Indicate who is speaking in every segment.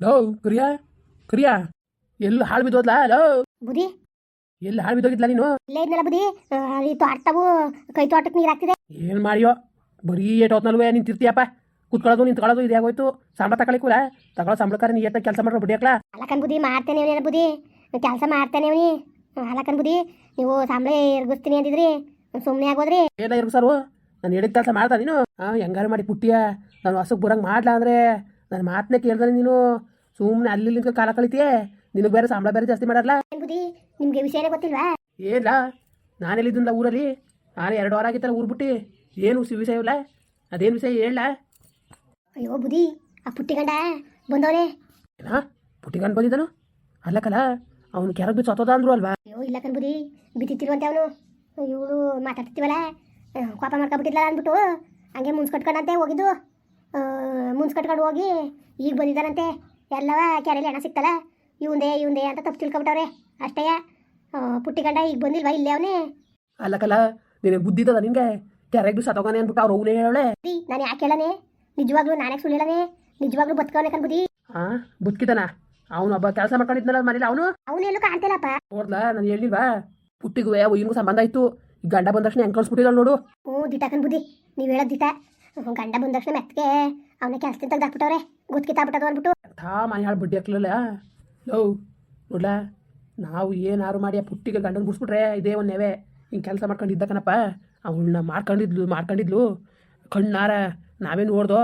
Speaker 1: Low ಕರಿಯಾ ಕರಿಯಾ. ಎಲ್ಲಿ ಹಾಳು ಬಿದ್ದೋದ್ಲ? Low.
Speaker 2: ಬುದಿ
Speaker 1: ಎಲ್ಲಿ ಹಾಳು ಬಿದ್ದೋಗಿದ್ಲ ನೀನು?
Speaker 2: ಇಲ್ಲ ಇದ್ನಲ್ಲ ಬುದಿ ಈ ತೋಟವು ಕೈ ತೋಟಕ್ಕೆ ನೀರು ಹಾಕ್ತಿದೆ.
Speaker 1: ಏನು ಮಾಡಿಯೋ? ಬರೀ ಏಟ್ ನೀನು ನಿಂತಿರ್ತೀಯಪ್ಪ ಕುತ್ಕೊಳ್ಳೋದು ನಿಂತ್ಕೊಳ್ಳೋದು ಇದೇ ಆಗೋಯ್ತು. ಸಂಬಳ ತಗೊಳಿಕೂಲ ತಗೊಳ್ಳೋ ಸಂಬಳಕ್ಕಾರ ನೀ ಎತ್ತ ಕೆಲಸ ಮಾಡ್ರೆ ಬಿಡಿಯಕ್ಲ? ಅಲಕನ್
Speaker 2: ಅಲ್ಲಕನ್ ಬುದಿ ಮಾಡ್ತೇನೆ ಅವನೇ ಬುದಿ ಕೆಲಸ ಮಾಡ್ತೇನೆ ಅವನಿ. ಅಲ್ಲಕನ್ ಬುದಿ ನೀವು ಸಂಬಳ ಎರ್ಗಿಸ್ತೀನಿ ಅಂದಿದ್ರಿ. ಸುಮ್ಮನೆ ಆಗೋದ್ರಿ.
Speaker 1: ಏನ ಸರು? ನಾನು ಹೇಳಿದ ಕೆಲಸ ಮಾಡ್ತಾ ನೀನು? ಹಾಂ ಹೆಂಗಾರು ಮಾಡಿ ಪುಟ್ಟಿಯ. ನಾನು ಹಸುಗೆ ಬರಂಗೆ ಮಾಡ್ಲಾ ಅಂದರೆ? ನನ್ನ ಮಾತನ್ನೇ ಕೇಳಿದ್ರೆ ನೀನು. ಸುಮ್ಮನೆ ಅಲ್ಲಿ ನಿಂತ್ಕೊ ಕಾಲ ಕಳಿತೀಯ? ನಿನಗೆ ಬೇರೆ ಸಂಬಳ ಬೇರೆ ಜಾಸ್ತಿ ಮಾಡಲ್ಲ?
Speaker 2: ಏನ್ ನಿಮ್ಗೆ ವಿಷಯನೇ ಗೊತ್ತಿಲ್ವಾ?
Speaker 1: ಏನಿಲ್ಲ ನಾನೆಲ್ಲಿದ್ದಿಲ್ಲ ಊರಲ್ಲಿ? ನಾನು ಎರಡು ವಾರ ಆಗಿತ್ತಲ್ಲ ಊರು ಬಿಟ್ಟು. ಏನು ಸಿ- ವಿಷಯ ಇಲ್ಲ? ಅದೇನು ವಿಷಯ ಹೇಳ
Speaker 2: ಅಯ್ಯೋ ಬುದಿ ಆ ಪುಟ್ಟಿ ಗಂಡ ಬಂದವನೇ.
Speaker 1: ಪುಟ್ಟಿ ಪುಟ್ಟಿಗಂಡು ಬಂದಿದ್ದಾನು? ಅಲ್ಲಕ್ಕಲ್ಲ ಅವನು ಕೆರಗ್ ಬಿದ್ದು ಸತ್ತೋದ ಅಂದ್ರು ಅಲ್ವಾ?
Speaker 2: ಅಯ್ಯೋ ಇಲ್ಲ ಕಣ್ ಬುದಿ ಬಿದ್ದಿತ್ತಿರುವಂತೆ ಅವನು. ಇವಳು ಮಾತಾಡ್ತಿವಲ್ಲ ಕೋಪ ಮಾಡ್ಕೊಬಿಟ್ಟಿಲ್ಲ ಅಂದ್ಬಿಟ್ಟು ಹಂಗೆ ಮುಂಚ್ಕಟ್ಕೊಂಡಂತೆ ಹೋಗಿದ್ದು. ಮುನ್ಸ್ ಕಟ್ಕೊಂಡು ಹೋಗಿ ಈಗ ಬಂದಿದ್ದಾರಂತೆ ಎಲ್ಲವ ಕೆರೆಯಲ್ಲಿ ಹಣ ಸಿಕ್ತಲ್ಲ? ಇವಂದೇ ಇವಂದೇ ಅಂತ ತಪ್ಪು ತಿಳ್ಕೊಬಿಟ್ಟವ್ರೆ. ಅಷ್ಟೇ ಆ, ಪುಟ್ಟಿ ಗಂಡ ಈಗ ಬಂದಿಲ್ವಾ ಇಲ್ಲೇ ಅವನೇ?
Speaker 1: ಅಲ್ಲಕ್ಕಲ್ಲ ನಿನಗೆ ಬುದ್ಧಿದಲ್ಲ ನಿನಗೆ ಕೆರೆಗ್ ಸತ್ತೋಗಾನೆ ಅಂದ್ಬಿಟ್ಟು ಅವ್ರು ಅವನೇ ಹೇಳೋಳೆ.
Speaker 2: ನಾನು ಯಾಕೆ ಹೇಳನೆ? ನಿಜವಾಗ್ಲೂ ನಾನೇ ಸುಳ್ಳು ಹೇಳನೆ ನಿಜವಾಗ್ಲೂ ಬದುಕವನೆ ಕಣ್ ಬುದ್ಧಿ?
Speaker 1: ಹಾಂ ಬದುಕಿದಾನ ಅವನು ಒಬ್ಬ ಕೆಲಸ ಮಾಡ್ಕೊಂಡಿದ್ನಲ್ಲ ಮನೇಲಿ ಅವನು?
Speaker 2: ಅವನೆಲ್ಲೂ ಕಾಣ್ತಿಲ್ಲಪ್ಪ.
Speaker 1: ನೋಡ್ಲಾ ನಾನು ಹೇಳಿಲ್ವಾ? ಪುಟ್ಟಿಗೂ ಇವನಿಗೂ ಸಂಬಂಧ ಇತ್ತು ಈ ಗಂಡ ಬಂದ ತಕ್ಷಣ ಹೆಂಗೆ ಕಳ್ಸ್ಬಿಟ್ಟಿದ್ದಾಳೆ ನೋಡು.
Speaker 2: ಹ್ಞೂ ದಿಟ ಕಣ್ ಬುದ್ಧಿ. ನೀವು ಹೇಳೋದು ದಿಟ. ಹ್ಞೂ, ಗಂಡ ಬಂದ ತಕ್ಷಣ ಮೆತ್ತಗೆ ಅವನ ಕೆಲಸದಿಂದ ತೆಗ್ದಾಕ್ಬಿಟ್ಟವ್ರೆ ಗೊತ್ತಿತ್ತಾಗ್ಬಿಟ್ಟದು ಅಂದ್ಬಿಟ್ಟು.
Speaker 1: ಥಾ ಮನೆ ಹಾಳು ಬಡ್ಡಿ ಹಾಕ್ಲಿಲ್ಲ ಲೋ ನೋಡ್ಲ? ನಾವು ಏನಾರು ಮಾಡಿ ಆ ಪುಟ್ಟಿಗೆ ಗಂಡನ ಬಿಡ್ಸ್ಬಿಟ್ರೆ ಇದೇ ಒಂದು ನೆವೆ. ಹಿಂಗೆ ಕೆಲಸ ಮಾಡ್ಕೊಂಡಿದ್ದ ಕಣಪ್ಪ ಅವಳನ್ನ ಮಾಡ್ಕೊಂಡಿದ್ಲು ಮಾಡ್ಕೊಂಡಿದ್ಲು. ಕಣ್ಣಾರ ನಾವೇ ನೋಡ್ದೋ?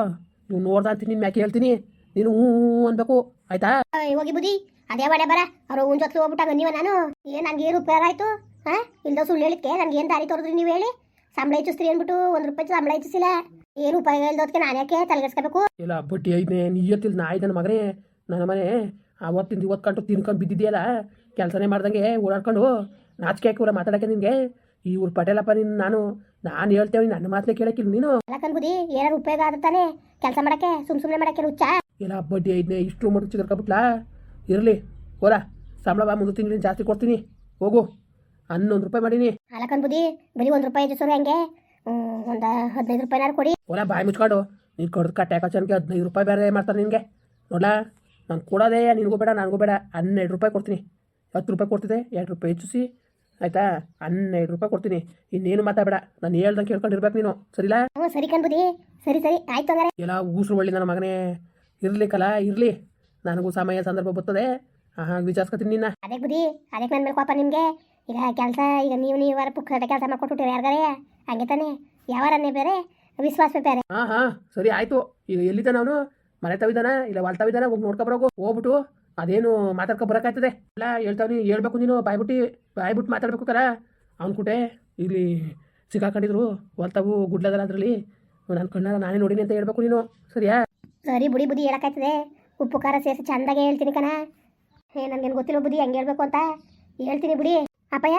Speaker 1: ನೀವು ನೋಡ್ದ ಅಂತ ನಿನ್ನ ಮ್ಯಾಕೆ ಹೇಳ್ತೀನಿ. ನೀನು ಹ್ಞೂ ಅನ್ಬೇಕು ಆಯ್ತಾ?
Speaker 2: ಹೋಗಿ ಬುದ್ಧಿ ಅದೇ ಒಡೆ ಬರ. ಅವ್ರು ಒಂದ್ ಜೊತೆ ಹೋಗ್ಬಿಟ್ಟಾಗ ನೀವ ನಾನು? ಏನ್ ನನಗೆ ಏನು ಉಪಯೋಗ ಆಯ್ತು? ಹಾ ಇಲ್ದ ಸುಳ್ಳು ಹೇಳಿಕೆ ನನಗೆ ಏನು ದಾರಿ ತೋರಿದ್ರಿ ನೀವು ಹೇಳಿ? ಸಂಬಳ ಹೆಚ್ಚಿಸ್ತೀರಿ ಅಂದ್ಬಿಟ್ಟು ಒಂದು ರೂಪಾಯಿ ಸಂಬಳ ಹೆಚ್ಚಿಸಿಲ್ಲ. ಏನು ಉಪಯೋಗ ಇಲ್ದೋದ್ಕೆ ನಾನು ಯಾಕೆ ತಲೆಗೆಡ್ಸ್ಕೋಬೇಕು
Speaker 1: ಇಲ್ಲ ಬಡ್ಡಿ ಐದನೇ ಇವತ್ತಿಲ್ ನಾ ನನ್ನ ಮಗನೇ ನನ್ನ ಮನೆ ಅವತ್ತಿಂದ ಇವತ್ತು ಕಂಡು ತಿನ್ಕೊಂಡು ಬಿದ್ದಿದೆಯಲ್ಲ ಕೆಲಸನೇ ಮಾಡ್ದಂಗೆ ಓಡಾಡ್ಕೊಂಡು ನಾಚಿಕೆ ಹಾಕಿ ಕೂಡ ಮಾತಾಡಕ್ಕೆ ನಿನಗೆ. ಇವ್ರು ಪಟೇಲಪ್ಪ ನಿನ್ ನಾನು ನಾನು ಹೇಳ್ತೇವೆ ನನ್ನ ಮಾತನ್ನೇ ಕೇಳಕ್ಕಿಲ್ಲ ನೀನು.
Speaker 2: ಅಲ್ಲ ಬುದಿ ಏನಾರು ಉಪಯೋಗ ಆಗುತ್ತಾನೆ? ಕೆಲಸ ಮಾಡಕ್ಕೆ ಸುಮ್ ಸುಮ್ಮನೆ ಮಾಡಕ್ಕೆ ಹುಚ್ಚ?
Speaker 1: ಇಲ್ಲ ಬಡ್ಡಿ ಐದನೇ ಇಷ್ಟು ಮಟ್ಟು ಚಿಗರ್ಕೊಬಿಟ್ಲಾ ಇರಲಿ ಹೋರ ಸಂಬಳ ಬಾ ಮುಂದೆ ತಿಂಗಳು ಜಾಸ್ತಿ ಕೊಡ್ತೀನಿ. ಹೋಗು ಹನ್ನೊಂದು ರೂಪಾಯಿ ಮಾಡೀನಿ.
Speaker 2: ಅಲ್ಲ ಬುದ್ಧಿ ಬರೀ ಒಂದು ರೂಪಾಯಿ ಹೆಚ್ಚಿಸೋರು ಹೆಂಗೆ? ಒಂದ್ ಹದಿನೈದು ರೂಪಾಯಿನಾರು ಕೊಡಿ.
Speaker 1: ಓಲಾ ಬಾಯಿ ಮುಚ್ಕೊಂಡು. ನೀನು ಕೊಡೋದು ಕಟ್ಟೆ ಹಾಕೋಚನ್ಗೆ ಹದಿನೈದು ರೂಪಾಯಿ ಬೇರೆ ಮಾಡ್ತಾರೆ ನಿನಗೆ. ನೋಡ್ಲಾ ನಾನು ಕೊಡೋದೇ ನಿನಗೂ ಬೇಡ ನನಗೂ ಬೇಡ. ಹನ್ನೆರಡು ರೂಪಾಯಿ ಕೊಡ್ತೀನಿ. ಹತ್ತು ರೂಪಾಯಿ ಕೊಡ್ತಿದೆ ಎರಡು ರೂಪಾಯಿ ಹೆಚ್ಚಿಸಿ. ಆಯ್ತಾ? ಹನ್ನೆರಡು ರೂಪಾಯಿ ಕೊಡ್ತೀನಿ. ಇನ್ನೇನು ಮಾತಾಡಬೇಡ. ನಾನು ಹೇಳ್ದಂಗೆ ಕೇಳ್ಕೊಂಡಿರ್ಬೇಕು ನೀನು. ಸರಿಲಾ?
Speaker 2: ಹ್ಞೂ ಸರಿ ಕಣ್ ಸರಿ ಸರಿ. ಆಯ್ತು
Speaker 1: ಎಲ್ಲ ಉಸಿರು ಒಳ್ಳೆ ನನ್ನ ಮಗನೇ. ಇರ್ಲಿಕ್ಕಲ್ಲ ಇರಲಿ. ನನಗೂ ಸಮಯ ಸಂದರ್ಭ ಬರ್ತದೆ. ಹಾಂ ವಿಚಾರಿಸ್ಕೊತೀನಿ ನಿನ್ನ.
Speaker 2: ಅದೇ ಬುದ್ಧಿ. ಅದಕ್ಕೆ ನನ್ನ ಮೇಲೆ ಕೋಪ ನಿಮಗೆ. ಈಗ ಕೆಲಸ ಈಗ ನೀವು ನೀವಾರ ಪುಕ್ಕಟ ಕೆಲಸ ಮಾಡ್ಕೊಟ್ಬಿಟ್ಟಿರಿ ಯಾರಿಗಾರೆ? ಹಂಗೆ ತಾನೆ? ಯಾವಾರನ್ನೇ ಬೇರೆ? ವಿಶ್ವಾಸ ಬೇರೆ.
Speaker 1: ಹಾಂ ಹಾಂ ಸರಿ ಆಯಿತು. ಈಗ ಎಲ್ಲಿದ್ದ ಅವನು? ಮನೆ ತವಿದಾನ ಇಲ್ಲ ಹೊಲ್ ತವಿದಾನ ಹೋಗಿ ನೋಡ್ಕೊಬರೋಗು ಹೋಗ್ಬಿಟ್ಟು ಅದೇನು ಮಾತಾಡ್ಕೊ ಬರೋಕ್ಕಾಯ್ತದೆ. ಇಲ್ಲ ಹೇಳ್ತಾವ್ನಿ ಹೇಳ್ಬೇಕು ನೀನು. ಬಾಯ್ಬಿಟ್ಟು ಬಾಯ್ಬಿಟ್ಟು ಮಾತಾಡ್ಬೇಕು ಕರ ಅವ್ನ ಕುಟೆ ಇಲ್ಲಿ ಸಿಕ್ಕಾಕೊಂಡಿದ್ರು. ಹೊಲ್ತಾವು ಗುಡ್ಲದಲ್ಲ ಅದರಲ್ಲಿ. ನನ್ನ ಕಣ್ಣಾರ ನಾನೇ ನೋಡಿನಿ ಅಂತ ಹೇಳ್ಬೇಕು ನೀನು. ಸರಿಯಾ?
Speaker 2: ಸರಿ ಬುಡಿ ಬುದಿ ಹೇಳಕ್ಕಾಯ್ತದೆ. ಉಪ್ಪು ಖಾರ ಸೇರಿಸಿ ಚಂದಾಗೆ ಹೇಳ್ತೀನಿ ಕಣ. ಏ ನನಗೇನು ಗೊತ್ತಿಲ್ಲ ಬುದ್ಧಿ ಹಂಗೆ ಹೇಳ್ಬೇಕು ಅಂತ. ಹೇಳ್ತೀನಿ ಬುಡಿ. ಅಪ್ಪಯ್ಯ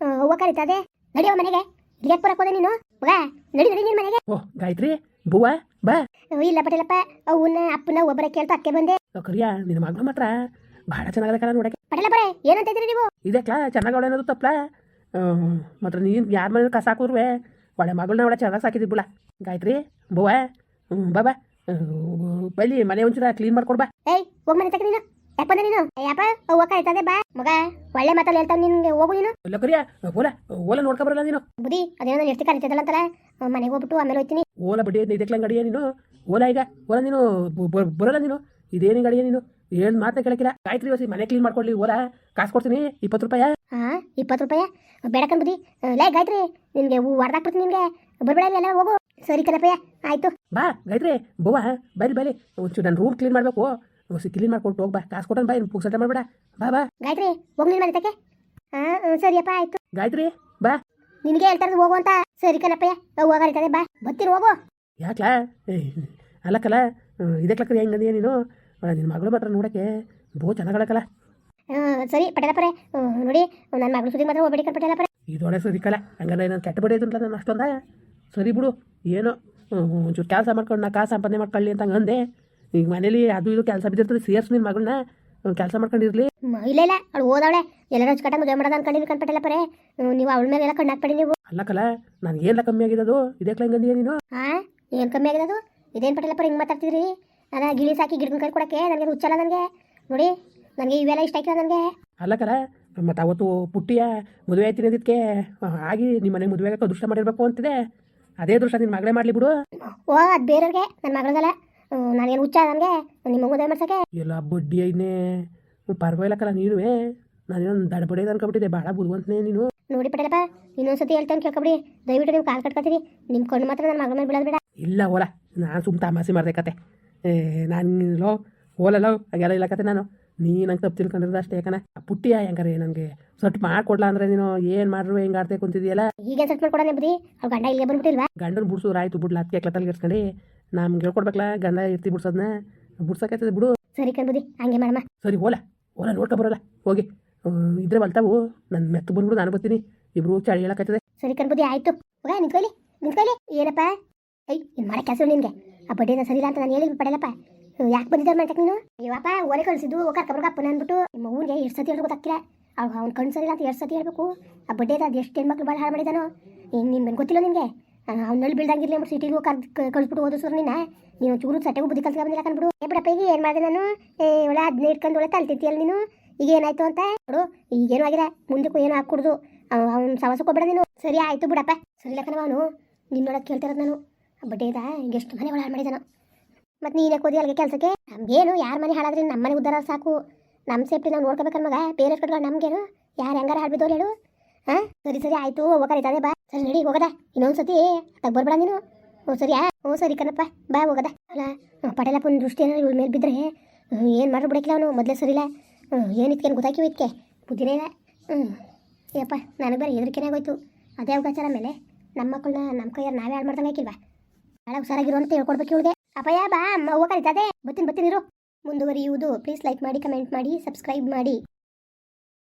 Speaker 2: ಆ, ಅದೇ ಕರಿತದೆ ನಡಿಯೋ ಮನೆಗೆ. ಇಲ್ಲಿ ಬರಕ್ ಹೋದೆ ನೀನು. ಮಗ ನಡಿ ನಡಿ ನಿನ್ನ ಮನೆಗೆ.
Speaker 1: ಓ ಗಾಯತ್ರಿ ಬುವ ಬಾ.
Speaker 2: ಇಲ್ಲ ಪಟೇಲಪ್ಪ ಅವನ್ನ ಅಪ್ಪನ ಒಬ್ಬರ ಕೇಳ್ತಾ ಅಕ್ಕೆ ಬಂದೆ.
Speaker 1: ಕರಿಯಾ ನಿನ್ನ ಮಗನ ಮಾತ್ರ ಬಹಳ ಚೆನ್ನಾಗದ ಕಣ ನೋಡಕ್ಕೆ.
Speaker 2: ಬರೇ ಏನಂತ ಇದ್ರಿ ನೀವು?
Speaker 1: ಇದಕ್ಲಾ ಚೆನ್ನಾಗಿ ಅವಳೇನದು ತಪ್ಪಲ ಮಾತ್ರ ನೀನು ಯಾರ ಮನೆ ಕಸ ಹಾಕಿದ್ರು ಒಳ್ಳೆ ಮಗಳನ್ನ ಒಳ್ಳೆ ಚೆನ್ನಾಗಿ ಸಾಕಿದ್ವಿ ಬಿಡ ಗಾಯತ್ರಿ ಬುವಾ ಹ್ಞೂ ಬಾ ಬಾ. ಬೈಲಿ ಮನೆ ಒಂಚೂರ ಕ್ಲೀನ್ ಮಾಡ್ಕೊಡ್ಬಾ
Speaker 2: ಏಯ್ ಹೋಗ್ ಮನೆ ತಗ ನೀನು. ಬಂದೆ ನೀನು? ಯಪ್ಪ ಹೂವ ಕರಿತದೆ ಬಾ. ಮಗ ಒಳ್ಳೆ ಮಾತಲ್ಲಿ ಹೇಳ್ತಾವ ನಿನ್ಗೆ ಹೋಗು ನೀನು.
Speaker 1: ಲಕರಿಯ ಓಲ ಓಲ ಓಲ ನೋಡ್ಕೊಬರಲ್ಲ ನೀನು.
Speaker 2: ಬುದಿ ಅದೇನೋ ಎಷ್ಟು ಕರಿತದಲ್ಲ ಅಂತಲ್ಲ ಮನೆಗೆ ಹೋಗ್ಬಿಟ್ಟು ಆಮೇಲೆ ಹೋಗ್ತೀನಿ.
Speaker 1: ಓಲ ಬಡ್ಡಿ ಇದಕ್ಲಂಗ್ ಅಡಿಯ ನೀನು. ಓಲ ಈಗ ಓಲ ನೀನು ಬರಲ್ಲ ನೀನು. ಇದೇನು ಗಡಿಯ ನೀನು. ಏನು ಮಾತೇ ಕೇಳಕ್ಕಿಲ್ಲ. ಗಾಯತ್ರಿ ವಸಿ ಮನೆ ಕ್ಲೀನ್ ಮಾಡ್ಕೊಳ್ಳಿ ಓಲ. ಕಾಸು ಕೊಡ್ತೀನಿ ಇಪ್ಪತ್ತು ರೂಪಾಯಿ.
Speaker 2: ಹಾ ಇಪ್ಪತ್ತು ರೂಪಾಯಿ? ಬೇಡಕನ್ ಬುದಿ ಲೇ ಗಾಯತ್ರಿ ನಿನ್ಗೆ ಹೊಡೆದಾಕ್ಬಿಡ್ತೀನಿ ನಿನ್ಗೆ. ಬರ್ಬೇಡ ಇಲ್ಲ ಹೋಗು. ಸರಿ ಕಣಪ್ಪಯ್ಯ ಆಯ್ತು.
Speaker 1: ಬಾ ಗಾಯತ್ರಿ ಬವ್ವ ಬೈಲಿ ಬೈಲಿ ಒಂಚೂರು ನನ್ನ ರೂಮ್ ಕ್ಲೀನ್ ಮಾಡಬೇಕು. ಹೊಸಿ ಕ್ಲೀನ್ ಮಾಡ್ಕೊಂಡು ಹೋಗ್ಬಾ ಕಾಸು ಕೊಟ್ಟನ್ ಬಾ ಪುಕ್ಸಟ ಮಾಡಬೇಡ. ಬಾ ಬಾ.
Speaker 2: ಗಾಯತ್ರಿ ಹೋಗ್ ನಿನ್ ಮನೆ ತಕ್ಕೆ ಹಾ ಸರಿಯಪ್ಪ ಆಯ್ತು.
Speaker 1: ಗಾಯತ್ರಿ ಬಾ.
Speaker 2: ನಿನಗೆ ಹೇಳ್ತಾರೆ ಹೋಗು ಅಂತ. ಸರಿ ಕಣಪ್ಪಯ್ಯ ಹೋಗರಿತದೆ ಬಾ. ಬರ್ತೀನಿ ಹೋಗು.
Speaker 1: ಯಾಕಲ? ಅಲ್ಲಕ್ಕಲ್ಲ ಇದಕ್ಲಕ್ಕ ಹೆಂಗಂದೀಯ ನೀನು? ನಿನ್ನ ಮಗಳು ಮಾತ್ರ ನೋಡಕ್ಕೆ ಬಹು ಚೆನ್ನಾಗಳಕಲ್ಲ
Speaker 2: ಆ, ಸರಿ ಪಟೇಲಪ್ಪರೆ ನೋಡಿ ನನ್ನ ಮಗಳು ಸುದ್ದಿ ಮಾತ್ರ ಹೋಗ್ಬೇಡಿ ಕಣ್ ಪಟೇಲಪ್ಪರೆ.
Speaker 1: ಇದೊಳೆ ಕಲ ಹಂಗಂದ್ರೆ ನಾನು ಕೆಟ್ಟ ಬಡಿಯೋದು ಅಂತ ನಾನು ಅಷ್ಟೊಂದ? ಸರಿ ಬಿಡು ಏನೋ ಒಂಚೂರು ಕೆಲಸ ಮಾಡ್ಕೊಂಡು ನಾ ಕಾಸು ಸಂಪಾದನೆ ಮಾಡ್ಕೊಳ್ಳಿ ಅಂತ ಹಂಗಂದೆ. ಈಗ ಮನೇಲಿ ಅದು ಇದು ಕೆಲಸ ಬಿದ್ದಿರ್ತದೆ ಸೇರ್ಸು ನಿನ್ನ ಮಗಳನ್ನ ಕೆಲಸ ಮಾಡ್ಕೊಂಡಿರ್ಲಿ
Speaker 2: ಇಲ್ಲ ಇಲ್ಲ ಅವಳು ಓದವಳೆ. ಎಲ್ಲರ ಕಟ್ಟ ಮದುವೆ ಮಾಡೋದು ಅನ್ಕೊಂಡಿರಿ ಕಣ್ಪಟ್ಟಲ್ಲ ಹ್ಮ್, ನೀವು ಅವಳ ಮೇಲೆಲ್ಲ ಕಣ್ಣು ಹಾಕ್ಬೇಡಿ ನೀವು.
Speaker 1: ಅಲ್ಲಕ್ಕಲ್ಲ ನನಗೆ ಏನೆಲ್ಲ ಕಮ್ಮಿ ಆಗಿದ್ದು ಇದಕ್ಕೆ ಹೆಂಗಂದೀಯ ನೀನು?
Speaker 2: ಹಾ ಏನು ಕಮ್ಮಿ ಆಗಿದೆ ಅದು? ಪಟ್ಟಿಲ್ಲ ಪರ ಹಿಂಗೆ ಮಾತಾಡ್ತಿದ್ರಿ? ನಾನು ಗಿಳಿ ಸಾಕಿ ಗಿಡ ಕೈ ಕೊಡಕ್ಕೆ ನನಗೆ ಹುಚ್ಚಲ್ಲ ನನಗೆ. ನೋಡಿ ನನಗೆ ಇವೆಲ್ಲ ಇಷ್ಟ ಆಯ್ತಿಲ್ಲ ನನಗೆ.
Speaker 1: ಅಲ್ಲ ಕಲ ಮತ್ತು ಅವತ್ತು ಪುಟ್ಟಿಯ ಮದುವೆ ಆಯ್ತೀನಿ ಅದಕ್ಕೆ ಆಗಿ ನಿಮ್ಮ ಮನೆ ಮದುವೆ ಆಗಕ್ಕೆ ದೃಷ್ಟ ಮಾಡಿರ್ಬೇಕು ಅಂತಿದೆ. ಅದೇ ದೃಷ್ಟ ನಿನ್ನ ಮಗಳೇ ಮಾಡಲಿ ಬಿಡು.
Speaker 2: ಓ ಅದು ಬೇರೆಯವ್ರಿಗೆ ನನ್ನ ಮಗಳದಲ್ಲ. ನಾನೇನು ಹುಚ್ಚ ನನಗೆ ನಿಮ್ಮ ಮದುವೆ ಮಾಡ್ಸಕ್ಕೆ?
Speaker 1: ಎಲ್ಲ ಬಡ್ಡಿ ಐದನೇ. ಪರವಾಗಿಲ್ಲಕ್ಕಲ್ಲ ನೀನುವೇ. ನಾನೇನೋ ದಡಬಡಿ ಅನ್ಕೊಬಿಟ್ಟಿದ್ದೆ ಭಾಳ ಬುದ್ಧಿವಂತನೇ ನೀನು.
Speaker 2: ನೋಡಿ ಪಟೇಲಪ್ಪ ಇನ್ನೊಂದ್ಸತಿ ಹೇಳ್ತೇನೆ ಕೇಳ್ಕೊಬಿಡಿ. ದಯವಿಟ್ಟು ನೀವು ಕಾಲ್ ಕಟ್ಕೊತೀರಿ. ನಿಮ್ಮ ಕಣ್ಣು ಮಾತ್ರ ನನ್ನ ಮಗಳ ಮೇಲೆ ಬಿಡೋದು ಬೇಡ.
Speaker 1: ಇಲ್ಲ ಓಲ. ನಾನು ಸುಮ್ಮ ತಮಾಸೆ ಮಾಡಿದೆ ಕತೆ. ಏ ನಾನು ಲೋ ಓಲಲ್ಲೋ ಹಾಗೆಲ್ಲ ಇಲ್ಲ ಕತೆ ನಾನು. ನೀ ನಂಗೆ ತಪ್ಪು ತಿಳ್ಕೊಂಡಿರೋದು ಅಷ್ಟೇ ಯಾಕನ ಪುಟ್ಟಿಯ ಹೆಂಗಾರೆ ನನಗೆ ಸಟ್ ಮಾಡ್ಕೊಡ್ಲಾ ಅಂದ್ರೆ ನೀನು ಏನು ಮಾಡ್ರು ಹೆಂಗೆ ಆಡ್ತೇ ಕುಂತಿದ್ಯಲ್ಲ?
Speaker 2: ಈಗ ಸೆಟ್ ಮಾಡ್ಕೊಡೋಣ ಬುದ್ಧಿ? ಅವ್ರ ಗಂಡ ಇಲ್ಲೇ ಬಂದ್ಬಿಟ್ಟಿಲ್ವಾ?
Speaker 1: ಗಂಡನ ಬಿಡ್ಸೋರು ಆಯ್ತು ಬಿಡ್ಲ ಹತ್ತಿಗೆ ಕ್ಲತ್ತಲ್ಲಿ ಇರ್ಸ್ಕೊಂಡು ನಮ್ಗೆ ಹೇಳ್ಕೊಡ್ಬೇಕಲ್ಲ ಗಂಡ ಇರ್ತಿ ಬಿಡ್ಸೋದ್ನ? ಬಿಡ್ಸೋಕೈತದೆ ಬಿಡು.
Speaker 2: ಸರಿ ಕಣ್ ಬುದ್ಧಿ ಹಂಗೆ ಮಾಡಮ್ಮ.
Speaker 1: ಸರಿ ಓಲ ಓಲ ನೋಡ್ಕೊ ಬರೋಲ್ಲ ಹೋಗಿ. ಇದ್ರೆ ಬಲ್ತಾವು ನನ್ನ ಮೆತ್ತ ಬಂದ್ಬಿಡು ನಾನು ಬರ್ತೀನಿ. ಇಬ್ರು ಚಳಿ ಹೇಳಕತ್ತದೆ
Speaker 2: ಸರಿ ಕಣ್ ಬುದ್ಧಿ ಆಯ್ತು. ಹೋಗ ನಿಂತ್ಕೊಳ್ಳಿ ನಿಂತ್ಕೊಳ್ಳಿ ಏನಪ್ಪ? ಐ ಇನ್ ಮಾಡೋ ಕೆಲಸ ನಿನ್ಗೆ. ಆ ಬಡ್ಡಿನ ಸರಿ ಇಲ್ಲ ಅಂತ ನಾನು ಹೇಳಿ ಪಡೆಯಲ್ಲಪ್ಪ. ಯಾಕೆ ಬಂದಿದ್ದಾರೆ ಮಾಡ್ತಕ್ಕೆ ನೀನು? ಇವಪ್ಪ ಓಲೆ ಕಳಿಸಿದ್ದು ಕರ್ಕೊಬ್ರಿಗೆ ನಾನು ಅಂದ್ಬಿಟ್ಟು. ನಿಮ್ಮ ಊರಿಗೆ ಎಷ್ಟು ಸತಿ ಹೇಳ್ಬೇಕು ಗೊತ್ತಾಗ್ತಿಲ್ಲ ಅವ್ನು ಅವ್ನು ಕಣ್ಣು ಸರಿ ಇಲ್ಲ ಅಂತ ಎಷ್ಟು ಸತಿ ಹೇಳ್ಬೇಕು? ಆ ಬಡ್ಡಿ ಅದು ಎಷ್ಟು ಹೆಣ್ಮಕ್ಳು ಭಾಳ ಹಾಳು ಮಾಡಿದಾನೋ? ಇನ್ನು ನಿಮ್ಗೆ ಗೊತ್ತಿಲ್ಲ ನಿನಗೆ? ಅವ್ನಲ್ಲಿ ಬೀಳ್ದಂಗಿರ್ಲಿ ಅಂದ್ಬಿಟ್ಟು ಸಿಟಿಗೂ ಕರ್ದು ಕಳಿಸ್ಬಿಟ್ಟು ಓದಿಸೋರು ನಿನ್ನ ನೀನು. ಚೂರು ಸಟ್ಟೆಗೂ ಬುದ್ಧಿ ಕಲ್ತ್ಕೊಂಡ್ ಬಂದಿಲ್ಲ ಕಂಡ್ಬಿಡು ಏ ಬಿಡಪ್ಪ, ಈಗ ಏನು ಮಾಡಿದೆ ನಾನು? ಏ, ಒಳ್ಳೆ ಅದನ್ನ ಇಟ್ಕೊಂಡು ಒಳ್ಳೆ ತಲ್ತಿರ್ತೀಯಲ್ಲ ನೀನು? ಈಗ ಏನಾಯ್ತು ಅಂತ? ನೋಡು ಈಗೇನು ಆಗಿಲ್ಲ. ಮುಂದಕ್ಕೂ ಏನು ಹಾಕ್ಕೊಡ್ದು ಅವ್ನು ಸಮಸ್ಯೆ ಹೋಗ್ಬೇಡ ನೀನು. ಸರಿ, ಆಯಿತು ಬಿಡಪ್ಪ. ಸರಿ ಲಕ್ಕನವ ಅವನು. ನಿನ್ನೊಳಗೆ ಕೇಳ್ತಿರೋದು ನಾನು. ಬಡ್ಡೆ ಇದ ಎಷ್ಟು ಮನೆ ಹಾಳು ಮಾಡಿದಾನು. ಮತ್ತು ನೀನೇ ಕೋದಿ ಅಲ್ಲಿಗೆ ಕೆಲಸಕ್ಕೆ? ನಮಗೇನು, ಯಾರ ಮನೆ ಹಾಳಾದ್ರೆ ನಮ್ಮ ಮನೆ ಉದ್ದಾರ ಸಾಕು. ನಮ್ಮ ಸೇಫ್ಟಿ ನಾವು ನೋಡ್ಕೋಬೇಕನ್ನ ಮಗ. ಕಟ್ಕೊಂಡು ನಮಗೇನು? ಯಾರು ಹೆಂಗಾರ ಹಾಳ್ಬಿದ್ದವ್ರು ಹೇಳು. ಹಾಂ? ಸರಿ ಸರಿ, ಆಯಿತು. ಹೋಗಲಿದ್ದಾನೆ ಬಾ. ಸರಿ, ನಡಿ, ಹೋಗದ. ಇನ್ನೊಂದು ಸತಿ ತಗ ಬರ್ಬೇಡ ನೀನು. ಹ್ಞೂ ಸರಿಯಾ ಹ್ಞೂ, ಸರಿ, ಕಣಪ್ಪ. ಬಾ, ಹೋಗದ. ಅಲ್ಲ ಪಟೇಲಪ್ಪನ ದೃಷ್ಟಿ ಏನಾದ್ರು ಇವಳ ಮೇಲೆ ಬಿದ್ದರೆ ಏನು ಮಾಡ್ರು ಬಿಡಕ್ಕಿಲ್ಲ ಅವನು. ಮೊದಲೇ ಸರಿಲ್ಲ. ಏನು ಇತ್ಕೇನು ಗೊತ್ತಾಕಿವು ಇದಕ್ಕೆ ಬುದ್ಧಿನೇ ಇಲ್ಲ. ಹ್ಞೂ. ಯಪ್ಪ ನನಗೆ ಬೇರೆ ಹೆದರಿಕೆನೇ ಆಗೋಯ್ತು. ಅದೇ ಅವಕಾಶ ಮೇಲೆ ನಮ್ಮ ಮಕ್ಕಳನ್ನ ನಮ್ಮ ಕೈಯಾರು ನಾವೇ ಹಾಳು ಮಾಡ್ದಂಗೆ ಹಾಕಿಲ್ವಾ ಭಾಳ ಹುಷಾರಾಗಿರೋ ಅಂತ ಹೇಳ್ಕೊಡ್ಬೇಕು ಇವಳಿಗೆ. ಅಪ್ಪಯ್ಯ, ಬಾ, ಅಮ್ಮ, ಹೋಗ ಬತ್ತಿನ ಬತ್ತೀನಿ ಬತ್ತೀನಿ ಇರು. ಮುಂದುವರಿಯುವುದು ಪ್ಲೀಸ್ ಲೈಕ್ ಮಾಡಿ ಕಮೆಂಟ್ ಮಾಡಿ ಸಬ್ಸ್ಕ್ರೈಬ್ ಮಾಡಿ.